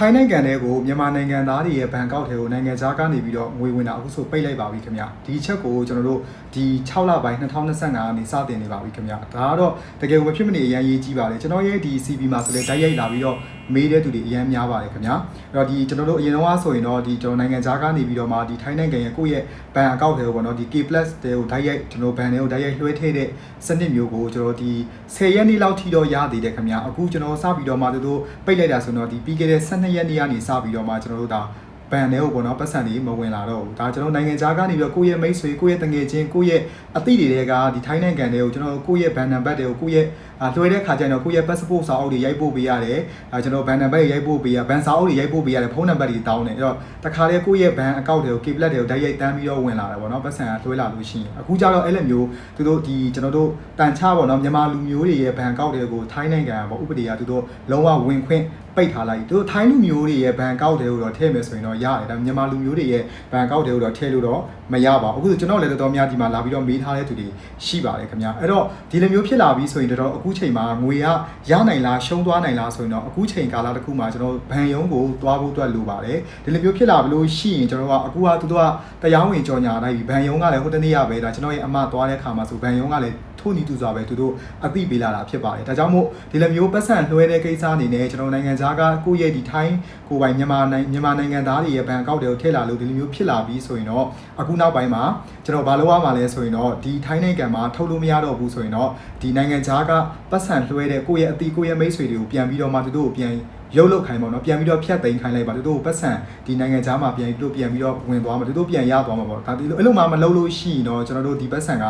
ထိုင်းနိုင်ငံတဲကိုမြန်မာနိုင်ငံသားတွေရဲ့ဘဏ်ကောက်ထဲကိုနိုင်ငံခြားကနေပြီးတော့ငွေဝင်တာအခုဆိုပိတ်လိုက်ပါပြီခင်ဗျဒီအချက်ကိုကျွန်တော်တို့ဒီ6လပိုင်း2025ကနေစတင်နေပါပြီခင်ဗျဒါကတော့တကယ်ကိုမဖြစ်မနေအရန်ရေးကြီးပါတယ်ကျွန်တော်ရဲ့ဒီ CB မှာဆိုလဲတိုက်ရိုက်လာပြီးတော့ မေးတဲ့သူတွေအရန်များပါတယ်ခင်ဗျအဲ့တော့ဒီကျွန်တော်တို့အရင်တော့ဆိုရင်တော့ဒီကျွန်တော်နိုင်ငံခြားကနေပြီးတော့မှဒီထိုင်းနိုင်ငံရဲ့ကိုယ့်ရဲ့ဘဏ်အကောင့်တွေကိုပေါ့နော်ဒီ K+ တွေကိုတိုက်ရိုက်ကျွန်တော်ဘဏ်တွေကိုတိုက်ရိုက်လွှဲထည့်တဲ့စနစ်မျိုးကိုကျွန်တော်ဒီ10ရက်နေ့လောက်ထိတော့ရသေးတယ်ခင်ဗျအခုကျွန်တော်စပြီးတော့မှသူတို့ပိတ်လိုက်တာဆိုတော့ဒီပြီးခဲ့တဲ့12ရက်နေ့ကနေစပြီးတော့မှကျွန်တော်တို့ဒါ ဘန်တွေကိုပေါ့နော်ပတ်စံတွေမဝင်လာတော့ဘူးဒါကျွန်တော်နိုင်ငံခြားကနေပြီးတော့ကိုယ့်ရဲ့မိတ်ဆွေကိုယ့်ရဲ့တငယ်ချင်းကိုယ့်ရဲ့အသည့်တွေကဒီထိုင်းနိုင်ငံတွေကိုကျွန်တော်ကိုယ့်ရဲ့ဘန်နံပါတ်တွေကိုကိုယ့်ရဲ့အာလွှဲတဲ့ခါကျရင်တော့ကိုယ့်ရဲ့ passport စာအုပ်တွေရိုက်ပို့ပေးရတယ်အဲကျွန်တော်ဘန်နံပါတ်တွေရိုက်ပို့ပေးရဘန်စာအုပ်တွေရိုက်ပို့ပေးရတယ်ဖုန်းနံပါတ်တွေတောင်းတယ်အဲ့တော့တခါလေကိုယ့်ရဲ့ဘန်အကောင့်တွေကို K+ တွေကိုတိုက်ရိုက်တန်းပြီးတော့ဝင်လာတယ်ပေါ့နော်ပတ်စံကလွှဲလာလို့ရှိရင်အခုကျတော့အဲ့လိုမျိုးသူတို့ဒီကျွန်တော်တို့တန်ချပေါ့နော်မြန်မာလူမျိုးတွေရဲ့ဘန်အကောင့်တွေကိုထိုင်းနိုင်ငံပေါ့ဥပဒေကသူတို့လုံးဝဝင်ခွင့်ပိတ်ထားလိုက်သူတို့ထိုင်းလူမျိုးတွေရဲ့ဘန်ကောက်တွေကိုတော့ထည့်မယ်ဆိုရင်တော့ရတယ်ဒါပေမဲ့မြန်မာလူမျိုးတွေရဲ့ဘန်ကောက်တွေကိုတော့ထည့်လို့တော့မရပါဘူးအခုဆိုကျွန်တော်လည်းတော်တော်များဒီမှာလာပြီးတော့မေးထားတဲ့သူတွေရှိပါတယ်ခင်ဗျာအဲ့တော့ဒီလိုမျိုးဖြစ်လာပြီးဆိုရင်တော့အခုချိန်မှာငွေကရနိုင်လားရှုံးသွားနိုင်လားဆိုရင်တော့အခုချိန်ကာလတစ်ခုမှာကျွန်တော်ဘန်ယုံကိုသွားဖို့အတွက်လိုပါတယ်ဒီလိုမျိုးဖြစ်လာဘလို့ရှိရင်ကျွန်တော်ကအခုကသူတို့ကတရားဝင်ကြော်ညာလိုက်ပြီဘန်ယုံကလည်းဟိုတနေ့ရပဲဒါကျွန်တော်ရဲ့အမသွားတဲ့ခါမှာဆိုဘန်ယုံကလည်း ထို့နီတူစွာပဲသူတို့အသိပေးလာတာဖြစ်ပါတယ်ဒါကြောင့်မို့ဒီလိုမျိုးပတ်စံလွှဲတဲ့ကိစ္စအနေနဲ့ကျွန်တော်နိုင်ငံခြားကကိုယ့်ရဲ့ဒီထိုင်းကိုယ်ပိုင်မြန်မာနိုင်ငံမြန်မာနိုင်ငံသားတွေရဲ့ဘဏ်အကောင့်တွေကိုထည့်လာလို့ဒီလိုမျိုးဖြစ်လာပြီးဆိုရင်တော့အခုနောက်ပိုင်းမှာကျွန်တော်ဘာလုပ်ရမှာလဲဆိုရင်တော့ဒီထိုင်းနိုင်ငံမှာထုတ်လို့မရတော့ဘူးဆိုရင်တော့ဒီနိုင်ငံခြားကပတ်စံလွှဲတဲ့ကိုယ့်ရဲ့အသိကိုယ့်ရဲ့မိတ်ဆွေတွေကိုပြန်ပြီးတော့မှသူတို့ကိုပြန်ရုပ်လုတ်ခိုင်းပါတော့ပြန်ပြီးတော့ဖြတ်သိမ်းခိုင်းလိုက်ပါသူတို့ပတ်စံဒီနိုင်ငံခြားမှာပြန်ပြီးတော့ပြန်ပြီးတော့ဝင်သွားမှာသူတို့ပြန်ရသွားမှာပေါ့ဒါဒီလိုအဲ့လိုမှမလုပ်လို့ရှိရင်တော့ကျွန်တော်တို့ဒီပတ်စံက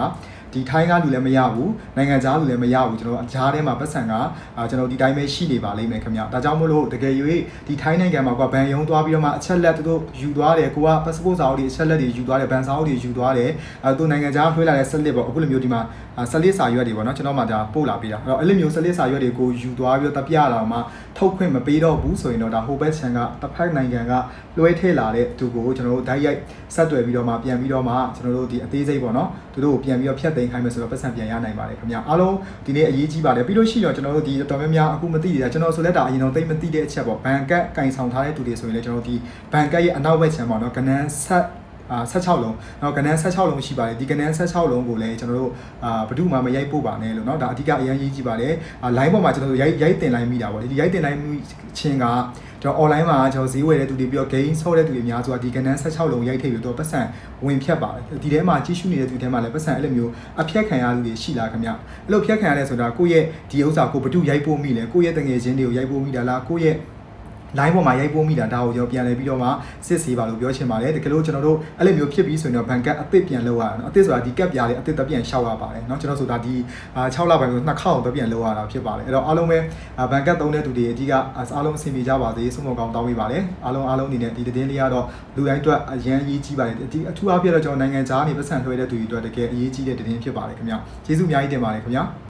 ဒီထိုင်းကလူလည်းမရဘူးနိုင်ငံခြားလူလည်းမရဘူးကျွန်တော်အကြားထဲမှာပတ်စံကအာကျွန်တော်ဒီတိုင်းပဲရှိနေပါလိမ့်မယ်ခင်ဗျဒါကြောင့်မို့လို့တကယ်၍ဒီထိုင်းနိုင်ငံမှာကဘန်ယုံသွားပြီးတော့မှအချက်လက်သူတို့ယူသွားတယ်ကိုက passport စာအုပ်တွေအချက်လက်တွေယူသွားတယ်ဘန်စာအုပ်တွေယူသွားတယ်အဲသူနိုင်ငံခြားထွေးလာတဲ့ဆက်လက်ပေါ့အခုလိုမျိုးဒီမှာဆက်လက်စာရွက်တွေပေါ့နော်ကျွန်တော်မှဒါပို့လာပေးတာအဲ့တော့အဲ့လိုမျိုးဆက်လက်စာရွက်တွေကိုယူသွားပြီးတော့တပြရအောင်မှထုတ်ခွင့်မပေးတော့ဘူးဆိုရင်တော့ဒါဟိုဘက်ချန်ကတစ်ဖက်နိုင်ငံကလွှဲထည့်လာတဲ့သူကိုကျွန်တော်တို့ဓာတ်ရိုက်ဆက်သွယ်ပြီးတော့မှပြန်ပြီးတော့မှကျွန်တော်တို့ဒီအသေးစိတ်ပေါ့နော်သူတို့ကိုပြန်ပြီးတော့ဖြတ်သိမ်းခိုင်းမယ်ဆိုတော့ပတ်စံပြန်ရနိုင်ပါတယ်ခင်ဗျအားလုံးဒီနေ့အရေးကြီးပါတယ်ပြီးလို့ရှိရင်ကျွန်တော်တို့ဒီတော်များများအခုမသိသေးတာကျွန်တော်ဆိုလက်တာအရင်တော့သိမသိတဲ့အချက်ပေါ့ဘန်ကတ်ကင်ဆောင်ထားတဲ့သူတွေဆိုရင်လည်းကျွန်တော်တို့ဒီဘန်ကတ်ရဲ့အနောက်ဘက်ချန်ပေါ့နော်ကနန်းဆက် အာ16လုံးเนาะကနန်း16လုံးရှိပါတယ်ဒီကနန်း16လုံးကိုလည်းကျွန်တော်တို့အာဘဒုမှမရိုက်ပို့ပါနဲ့လို့เนาะဒါအဓိကအရင်ရေးကြည့်ပါတယ်အာ line ပေါ်မှာကျွန်တော်တို့ရိုက်ရိုက်တင်လိုက်မိတာပေါ့လေဒီရိုက်တင်လိုက်မိချင်းကကျွန်တော် online မှာကျွန်တော်ဈေးဝယ်တဲ့သူတွေပြီးတော့ game ဆော့တဲ့သူတွေများဆိုတာဒီကနန်း16လုံးရိုက်ထည့်ပြီးတော့ပတ်စံဝင်ဖြတ်ပါတယ်ဒီထဲမှာကြီးစုနေတဲ့သူတွေထဲမှာလည်းပတ်စံအဲ့လိုမျိုးအဖြတ်ခံရလူတွေရှိလားခင်ဗျအဲ့လိုဖြတ်ခံရတယ်ဆိုတာကိုယ့်ရဲ့ဒီဥစ္စာကိုဘဒုရိုက်ပို့မိလဲကိုယ့်ရဲ့တငယ်ချင်းတွေကိုရိုက်ပို့မိတာလားကိုယ့်ရဲ့ line ပေါ်မှာရိုက်ပို့မိတာဒါကိုကျွန်တော်ပြန်လဲပြီးတော့မှစစ်ဆေးပါလို့ပြောချင်ပါတယ်တကယ်လို့ကျွန်တော်တို့အဲ့လိုမျိုးဖြစ်ပြီးဆိုရင်တော့ဘန်ကတ်အသစ်ပြန်လောက်ရတာเนาะအသစ်ဆိုတာဒီကတ်ပြားလေးအသစ်တပြန်ရှောက်ရပါတယ်เนาะကျွန်တော်ဆိုတာဒီ6လပိုင်းကိုနှစ်ခေါက်တပြန်လောက်ရတာဖြစ်ပါတယ်အဲ့တော့အားလုံးပဲဘန်ကတ်သုံးတဲ့သူတွေအဓိကအားလုံးအဆင်ပြေကြပါစေဆုမွန်ကောင်းတောင်းပေးပါတယ်အားလုံးအားလုံးအနေနဲ့ဒီသတင်းလေးကတော့လူတိုင်းအတွက်အရန်အရေးကြီးပါတယ်ဒီအထူးအားဖြင့်တော့ကျွန်တော်နိုင်ငံခြားနေပတ်စံထွေးတဲ့သူတွေအတွက်တကယ်အရေးကြီးတဲ့သတင်းဖြစ်ပါတယ်ခင်ဗျကျေးဇူးအများကြီးတင်ပါတယ်ခင်ဗျ